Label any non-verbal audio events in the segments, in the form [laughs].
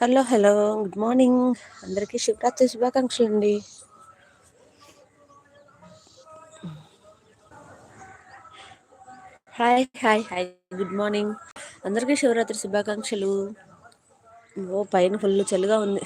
Hello hello good morning. అందరికీ శివరాత్రి శుభాకాంక్షలు అండి hi hi hi good morning. అందరికీ శివరాత్రి శుభాకాంక్షలు. ఓ పైన ఫుల్ చలిగా ఉంది.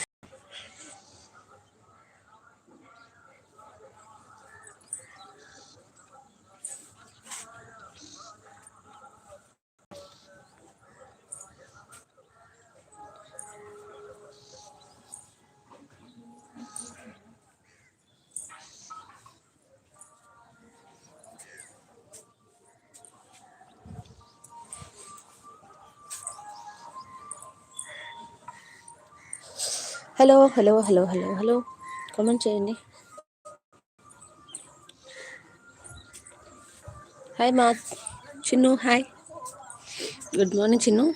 Hello hello hello hello hello. Comment చేయండి. హాయ్ మా Chinnu hi good morning Chinnu.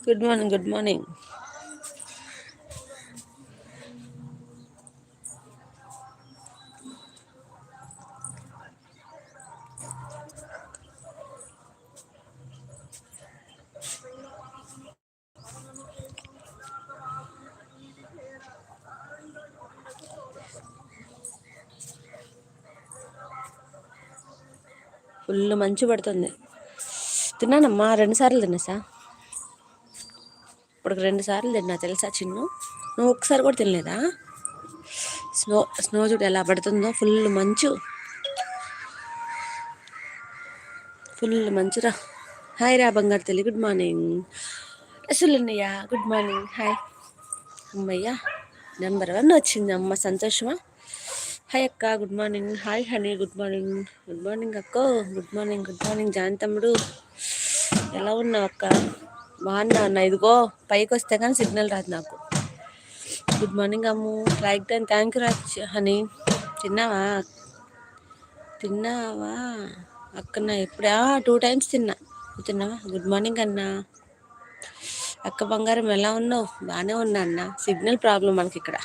Good morning good morning full మంచు పడుతుంది. తిన్నానమ్మా రెండు సార్లు తినేసా ఇప్పుడు రెండు సార్లు తిన్నా తెలుసా చిన్ను? నువ్వు ఒకసారి కూడా తినలేదా? స్నో స్నో చూడు ఎలా పడుతుందో ఫుల్ మంచు. ఫుల్ మంచురా హాయ్ రా బంగారు తల్లి గుడ్ మార్నింగ్. అసలున్నయ్య గుడ్ మార్నింగ్. హాయ్. అమ్మయ్యా నెంబర్ వన్ వచ్చింది అమ్మ సంతోషమా? హాయ్ అక్క good morning. Hi honey good morning. Good morning అక్క good morning good morning John తమ్ముడు. ఎలా ఉన్నావు అక్క? బాగున్నా అన్న ఇదిగో పైకి వస్తే కానీ సిగ్నల్ రాదు నాకు. Good morning Ammu like done thank you Raj honey. తిన్నావా? తిన్నావా? అక్కన ఎప్పుడా? టూ టైమ్స్ తిన్నా. తిన్నావా? గుడ్ మార్నింగ్ అన్న. అక్క బంగారం ఎలా ఉన్నావు? బాగానే ఉన్నా అన్న. సిగ్నల్ ప్రాబ్లం మనకి ఇక్కడ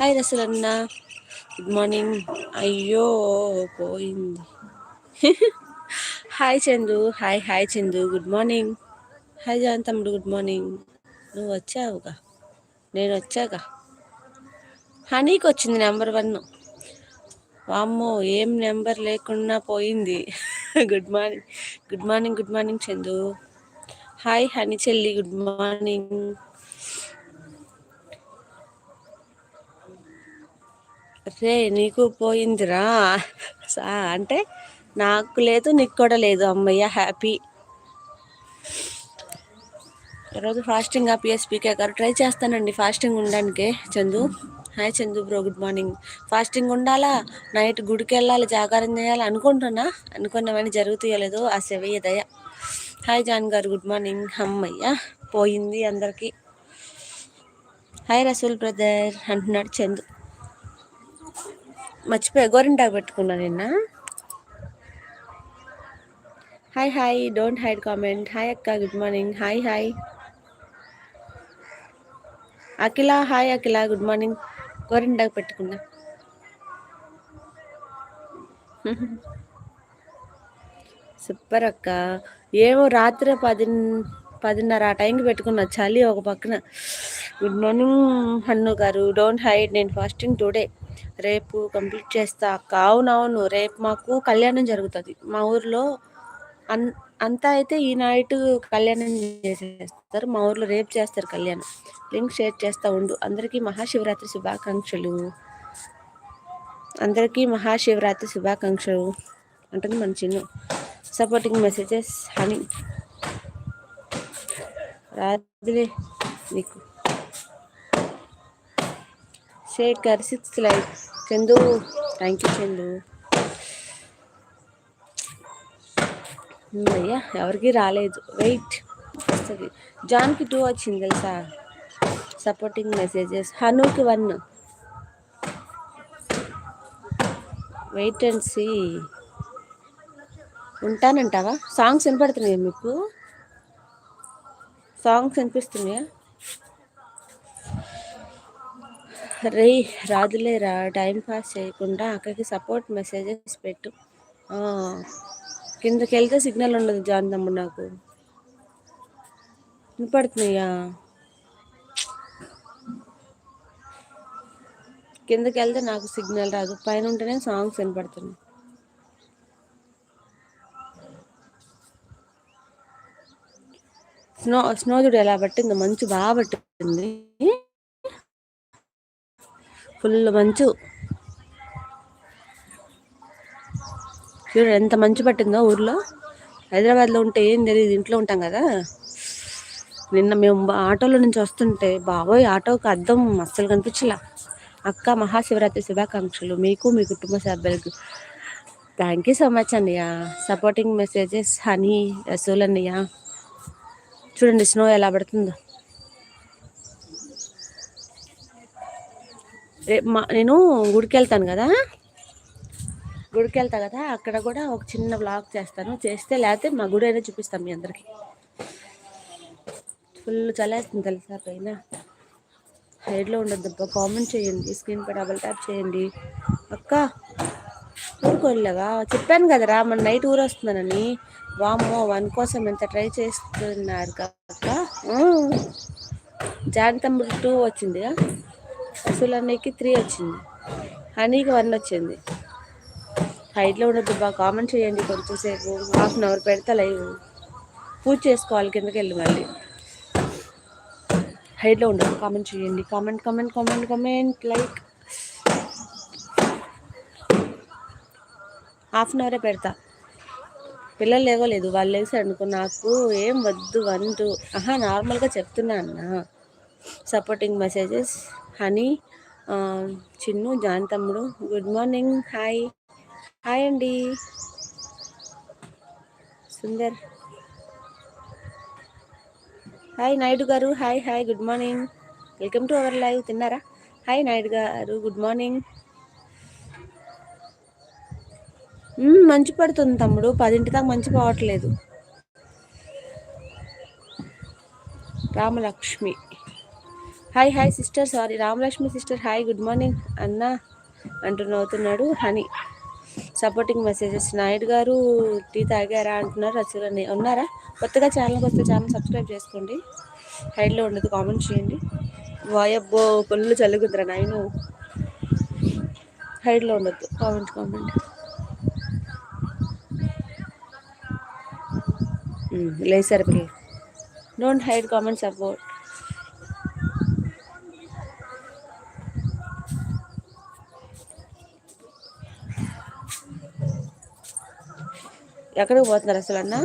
హాయ్ రసల్ అన్నా గుడ్ మార్నింగ్ అయ్యో పోయింది hi Chandu hi hi Chandu good morning hi John తమ్ముడు గుడ్ మార్నింగ్ నువ్వు వచ్చావుగా? నేను వచ్చాగా? హనీకి వచ్చింది నెంబర్ వన్. వామ్మో ఏం నెంబర్ లేకుండా పోయింది. Good morning good morning good morning Chandu hi honey చెల్లి. గుడ్ మార్నింగ్ రే నీకు పోయిందిరా. అంటే నాకు లేదు నీకు కూడా లేదు అమ్మయ్య హ్యాపీ. ఈరోజు ఫాస్టింగ్ ఆ పిఎస్పీకే గారు ట్రై చేస్తానండి ఫాస్టింగ్ ఉండడానికి. Chandu hi Chandu bro good morning. Fasting ఉండాలా? నైట్ గుడికి వెళ్ళాలి జాగారం చేయాలి అనుకుంటున్నా. అనుకున్నవన్నీ జరుగుతూయలేదు ఆ శివయ్య దయ. హాయ్ జాన్ గారు గుడ్ మార్నింగ్. అమ్మయ్య పోయింది అందరికీ. హాయ్ రసూల్ బ్రదర్ అంటున్నాడు చందు. మర్చిపోయా. గోరింటాకు పెట్టుకున్నా నిన్న. Hi hi don't hide comment hi అక్క. Good morning hi hi Akhila hi Akhila. Good morning గోరింటాకు పెట్టుకున్నా. [laughs] సూపర్ అక్క. ఏమో రాత్రి పది పదిన్నర ఆ టైంకి పెట్టుకున్న. చలి ఒక పక్కన. గుడ్ మార్నింగ్ హన్ను గారు. డోంట్ హైడ్ నేను ఫాస్టింగ్ టుడే రేపు కంప్లీట్ చేస్తా. అక్క అవునవును రేపు మాకు కళ్యాణం జరుగుతుంది. మా ఊర్లో అన్ అంతా అయితే ఈ నైట్ కళ్యాణం చేసేస్తారు. మా ఊర్లో రేపు చేస్తారు కళ్యాణం. లింక్ షేర్ చేస్తూ ఉండు. అందరికీ మహాశివరాత్రి శుభాకాంక్షలు. అందరికీ మహాశివరాత్రి శుభాకాంక్షలు. అంటుంది మన చిన్న. సపోర్టింగ్ మెసేజెస్ హనీ రాదులే నీకు. Shekhar six like Chandu. Thank you Chandu. అయ్యా ఎవరికి రాలేదు. వెయిట్. వస్తుంది. జాన్కి టూ వచ్చింది తెలుసా? Supporting messages. హనుకి one. Wait and see. ఉంటానంటావా? Songs వినపడుతున్నాయా మీకు? సాంగ్స్ వినిపిస్తున్నాయా? రే రాదులేరా టైం పాస్ చేయకుండా అక్కడికి సపోర్ట్ మెసేజెస్ పెట్టు. కిందకి వెళ్తే సిగ్నల్ ఉండదు జాన్ తమ్ముడు నాకు. వినపడుతున్నాయా? కిందకి వెళ్తే నాకు సిగ్నల్ రాదు పైన ఉంటేనే సాంగ్స్ వినపడుతున్నాయి. స్నో స్నో చూడు ఎలా పట్టిందో మంచు బాగా పట్టింది. ఫుల్ మంచు. చూడు ఎంత మంచు పట్టిందో ఊర్లో. హైదరాబాద్లో ఉంటే ఏం తెలియదు ఇంట్లో ఉంటాం కదా. నిన్న మేము ఆటోలో నుంచి వస్తుంటే బాబోయ్ ఆటోకి అద్దం అస్సలు కనిపించలా. అక్క మహాశివరాత్రి శుభాకాంక్షలు. మీకు మీ కుటుంబ సభ్యులకు థ్యాంక్ యూ సో మచ్ అన్నయ్య. సపోర్టింగ్ మెసేజెస్ హనీ రసూల్ అన్నయ్య. చూడండి స్నో ఎలా పడుతుందో. రేపు మా నేను గుడికి వెళ్తాను కదా? గుడికి వెళ్తా కదా? అక్కడ కూడా ఒక చిన్న బ్లాగ్ చేస్తాను. చేస్తే లేకపోతే మా గుడి అయినా చూపిస్తాం మీ అందరికి. ఫుల్ చలేస్తుంది తెలుసా పైన? సైడ్లో ఉండొద్దబ్బా కామెంట్ చేయండి. స్క్రీన్ పై డబల్ ట్యాప్ చేయండి. అక్క ఊరుకోలేవా చెప్పాను కదరా మన నైట్ ఊరు వస్తున్నానని వామ్మో వన్ కోసం ఎంత ట్రై చేస్తున్నారు అక్క? జాన్ తమ్ముడు టూ వచ్చిందిగా? అసలు త్రీ వచ్చింది. హనీకి వన్ వచ్చింది. హైట్లో ఉండదు బాగా కామెంట్ చేయండి కొంచెంసేపు హాఫ్ అన్ అవర్ పెడతా లైవ్ పూజ చేసుకోవాలి కిందకి వెళ్ళి మళ్ళీ. హైట్లో ఉండదు కామెంట్ చేయండి. Comment comment comment comment like half an అవరే పెడతా. పిల్లలు లేవలేదు వాళ్ళు లేసారు అనుకో నాకు ఏం వద్దు వన్ టూ ఆహా నార్మల్గా చెప్తున్నా అన్న. Supporting messages honey Chinnu John తమ్ముడు గుడ్ మార్నింగ్. హాయ్. హాయ్ అండి. సుందర్. హాయ్ నాయుడు గారు. Hi hi. Good morning. Welcome to our live. తిన్నారా? హాయ్ నాయుడు గారు. Good morning. మంచి పడుతుంది తమ్ముడు. పదింటి దాకా మంచి పోవట్లేదు. Ramalakshmi. Hi hi sister sorry. Ramalakshmi sister hi good morning. అన్న అంటూ నవ్వుతున్నాడు హనీ. సపోర్టింగ్ మెసేజెస్ నాయుడు గారు టీ తాగారా అంటున్నారు అసలు ఉన్నారా? కొత్తగా ఛానల్కి వస్తే ఛానల్ సబ్స్క్రైబ్ చేసుకోండి. హైడ్లో ఉండదు కామెంట్ చేయండి. వాయబ్బో పనులు చల్లుకుందరా నాయను. హైడ్లో ఉండద్దు కామెంట్ కామెంట్ లేదు పిల్లలు డోంట్ హైడ్ కామెంట్ సపోర్ట్ ఎక్కడికి పోతున్నారు అసలు అన్న?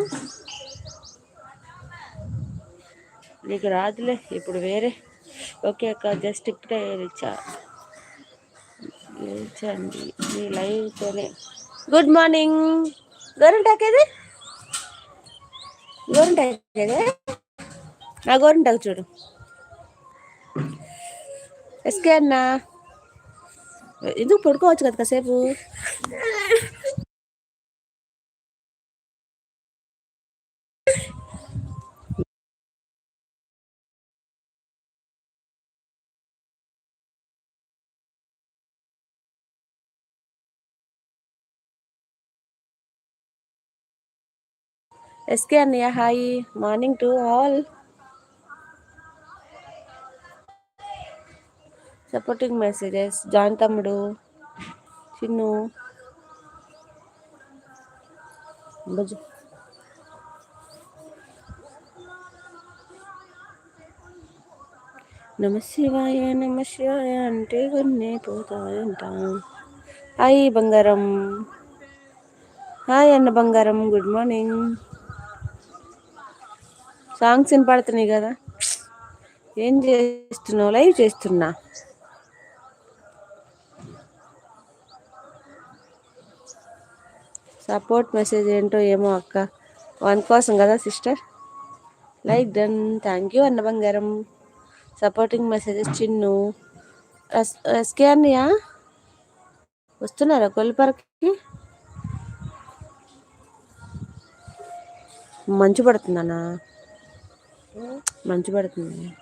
నీకు రాదులే ఇప్పుడు వేరే. ఓకే అక్క జస్ట్ ఇప్పుడే లేచా. లేచండి మీ లైవ్తోనే గుడ్ మార్నింగ్ గోరంటాకేది గోరంటాకేది నా గోరంటాకు చూడు. ఎస్కే అన్న. ఎందుకు పడుకోవచ్చు కదా కాసేపు? ఎస్కే అన్నయ్య hi morning to all supporting messages John తమ్ముడు చిన్ను నమ శివాయ నమ శివాయ అంటే కొన్ని పోతాయంట. హాయ్ బంగారం. హాయ్ అన్న బంగారం గుడ్ మార్నింగ్. సాంగ్స్ వినపడుతున్నాయి కదా. ఏం చేస్తున్నావు? లైవ్ చేస్తున్నా. సపోర్ట్ మెసేజ్ ఏంటో ఏమో అక్క. వన్ కోసం కదా sister? Like done. Thank you అన్న బంగారం. Supporting messages Chinnu. ఎస్కే అన్నయ్య? వస్తున్నారా కొల్లిపరకి? మంచు పడుతుందన్నా. మంచి పడుతుంది.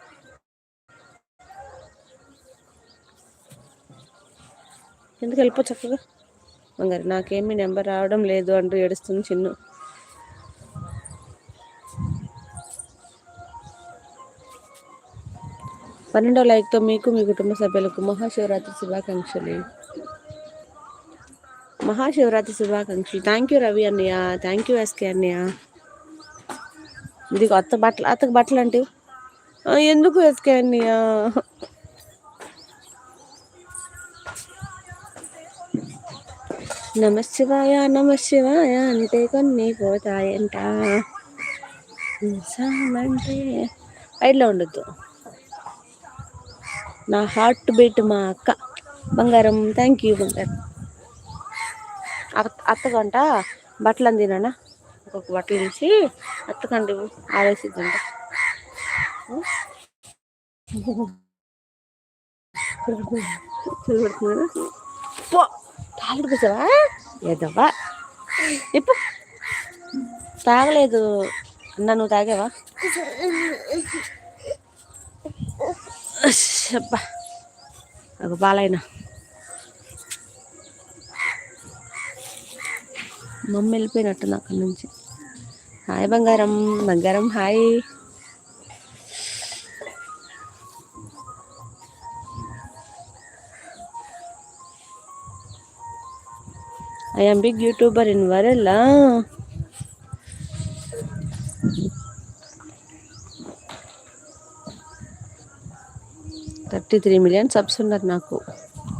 ఎందుకు వెళ్ళిపో చక్కగా? బంగారు నాకేమీ నెంబర్ రావడం లేదు అంటూ ఏడుస్తుంది చిన్ను. పన్నెండో లైక్తో మీకు మీ కుటుంబ సభ్యులకు మహాశివరాత్రి శుభాకాంక్షలు. మహాశివరాత్రి శుభాకాంక్షలు. థ్యాంక్ యూ రవి అన్నయ్య. థ్యాంక్ యూ ఎస్కే అన్నయ్య. ఇది అత్త బట్టలు అత్తకు బట్టలు అంటే? ఎందుకు ఎస్కే నమ శివాయ నమ శివాయ అంటే కొన్ని పోతాయంట. అంటే ఐడ్లో ఉండొద్దు. నా హార్ట్ బీట్ మా అక్క. బంగారం థ్యాంక్ యూ బంగారం. అత్తగంట బట్టలు అందినా ఒక బట్టలు తీసి అత్తకండి ఆవేసిద్దంట పో. తాగడు కూర్చోవా? ఏదవ్వా? ఇప్పు. తాగలేదు. అన్న నువ్వు తాగావా? అబ్బా. ఒక బాలైనా మమ్మీ వెళ్ళిపోయినట్టుంది అక్కడి నుంచి హాయ్ బంగారం బంగారం hi. I am big YouTuber in Varela. Thirty three million subs ఉన్నారు నాకు.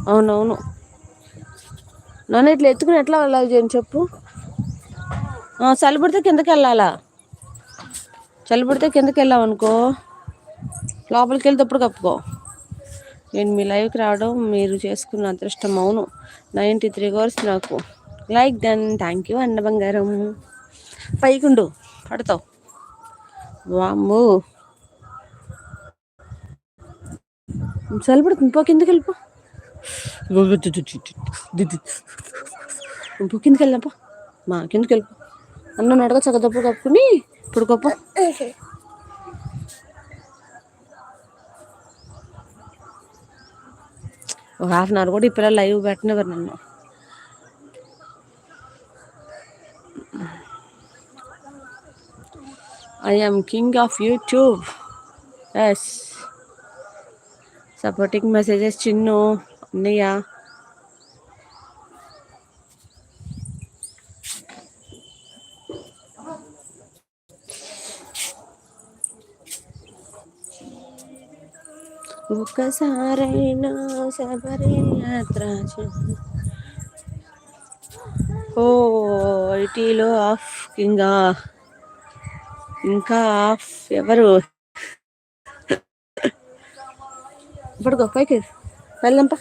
అవునవును. నన్ను ఇట్లా ఎత్తుకుని ఎట్లా వెళ్ళాలి చేయని చెప్పు? చలిపడితే కిందకి వెళ్ళాలా చలిపడితే కిందకి వెళ్ళావు అనుకో లోపలికి వెళ్తేప్పుడు కప్పుకో. నేను మీ లైవ్కి రావడం మీరు చేసుకున్న అదృష్టం అవును. నైంటీ త్రీ అవర్స్ నాకు. లైక్ డన్ థ్యాంక్ యూ అన్న బంగారం. పైకుండు పడతావు. వామ్ము. చలిపడుతుంది పో కిందకి వెళ్ళిపో పో కిందకి వెళ్ళినపో మా కిందకి వెళ్ళిపో అన్న నడక చక్కదప్పు కప్పుకుని ఇప్పుడు గొప్ప ఒక హాఫ్ అన్ అవర్ కూడా ఈ పిల్లలు లైవ్ పెట్టినవారు నన్ను. I am king of YouTube yes supporting messages Chinnu అన్నయ్య ఒక్కసారైనా శబరి యాత్ర ఓ ఐటీలో ఆఫ్ ఇంకా ఇంకా ఎవరు? ఇప్పుడు పైకి వెళ్దాంపా.